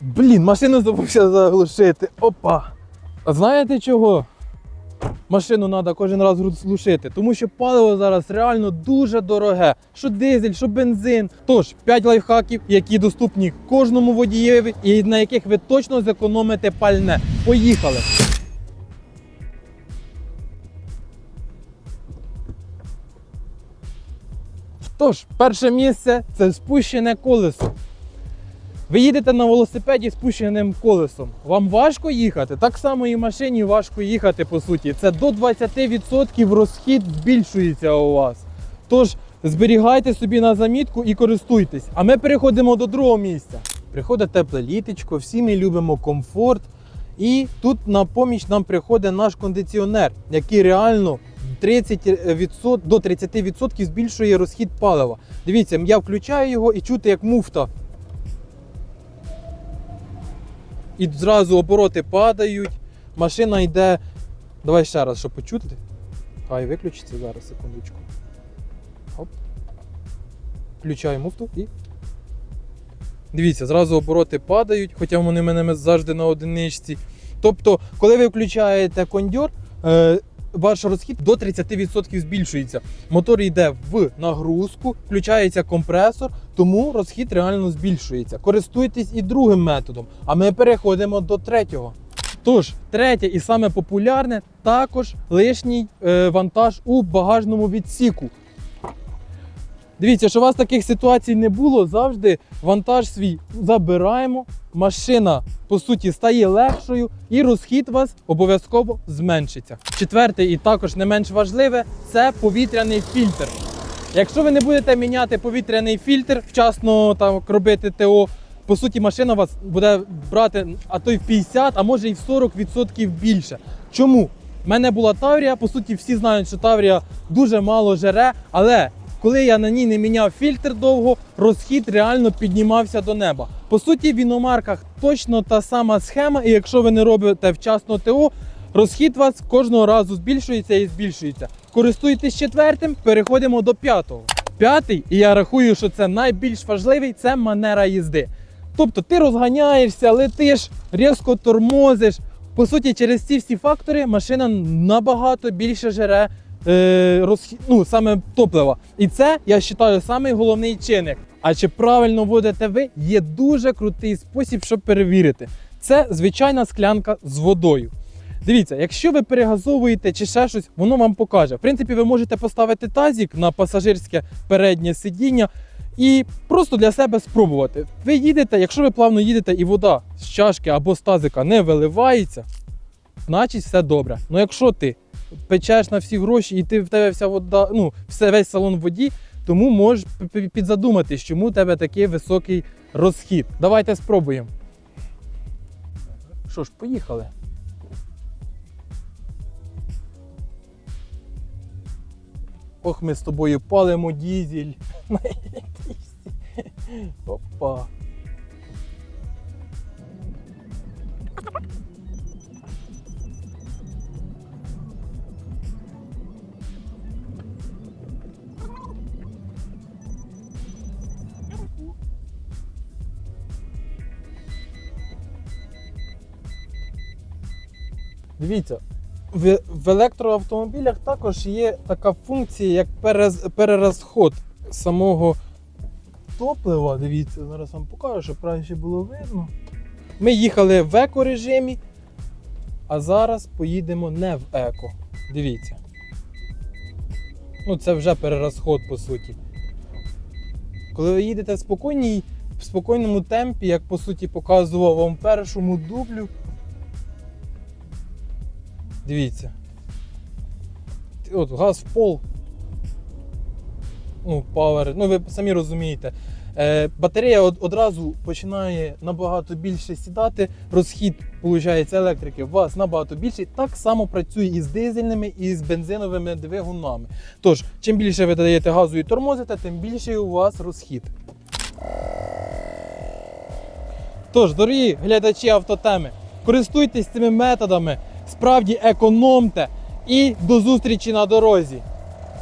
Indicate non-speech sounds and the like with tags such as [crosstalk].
Блін, машину забувся заглушити. Опа. А знаєте чого? Машину треба кожен раз глушити, тому що паливо зараз реально дуже дороге. Що дизель, що бензин. Тож 5 лайфхаків, які доступні кожному водієві і на яких ви точно зекономите пальне. Поїхали! Тож, перше місце це спущене колесо. Ви їдете на велосипеді спущеним колесом. Вам важко їхати? Так само і машині важко їхати, по суті. Це до 20% розхід збільшується у вас. Тож зберігайте собі на замітку і користуйтесь. А ми переходимо до другого місця. Приходить тепле літочко, всі ми любимо комфорт. І тут на поміч нам приходить наш кондиціонер, який реально 30% до 30% збільшує розхід палива. Дивіться, я включаю його і чути, як муфта і зразу обороти падають, машина йде. Давай ще раз, щоб почути. Хай виключиться зараз, секундочку. Оп. Включаю муфту і. Дивіться, зразу обороти падають, хоча вони в мене завжди на одиничці. Тобто, коли ви включаєте кондьор, е, ваш розхід до 30% збільшується. Мотор йде в нагрузку, включається компресор, тому розхід реально збільшується. Користуйтесь і другим методом, а ми переходимо до третього. Тож, третє і саме популярне також лишній е, вантаж у багажному відсіку. Дивіться, що у вас таких ситуацій не було, завжди вантаж свій забираємо, машина по суті стає легшою і розхід вас обов'язково зменшиться. Четверте і також не менш важливе це повітряний фільтр. Якщо ви не будете міняти повітряний фільтр, вчасно там робити ТО, по суті, машина вас буде брати а то й в 50, а може і в 40% більше. Чому? У мене була Таврія, по суті, всі знають, що Таврія дуже мало жере, але коли я на ній не міняв фільтр довго, розхід реально піднімався до неба. По суті, в іномарках точно та сама схема, і якщо ви не робите вчасно ТО, розхід вас кожного разу збільшується і збільшується. Користуйтесь четвертим, переходимо до п'ятого. П'ятий, і я рахую, що це найбільш важливий, це манера їзди. Тобто ти розганяєшся, летиш, різко тормозиш. По суті, через ці всі фактори машина набагато більше жере е, розхід, ну, саме топлива. І це, я вважаю, самий головний чинник. А чи правильно водите ви, є дуже крутий спосіб, щоб перевірити. Це звичайна склянка з водою. Дивіться, якщо ви перегазовуєте чи ще щось, воно вам покаже. В принципі, ви можете поставити тазик на пасажирське переднє сидіння і просто для себе спробувати. Ви їдете, якщо ви плавно їдете і вода з чашки або з тазика не виливається, значить все добре. Ну якщо ти печеш на всі гроші і ти в тебе вся вода, ну, все, весь салон в воді, тому можеш підзадуматись, чому у тебе такий високий розхід. Давайте спробуємо. Що ж, поїхали. Ох, ми з тобою палимо дізель. [laughs] Опа. Дивіться, в, в електроавтомобілях також є така функція, як перез, перерозход самого топлива. Дивіться, зараз вам покажу, щоб краще було видно. Ми їхали в еко-режимі, а зараз поїдемо не в еко. Дивіться. Ну, це вже перерозход, по суті. Коли ви їдете в, спокійній, в спокійному темпі, як по суті показував вам в першому дублю, Дивіться. От газ в пол. Ну, павер. Ну, ви самі розумієте. Е, батарея од- одразу починає набагато більше сідати. Розхід, виходить, електрики у вас набагато більший. Так само працює і з дизельними, і з бензиновими двигунами. Тож, чим більше ви даєте газу і тормозите, тим більший у вас розхід. Тож, дорогі глядачі автотеми, користуйтесь цими методами, справді економте і до зустрічі на дорозі.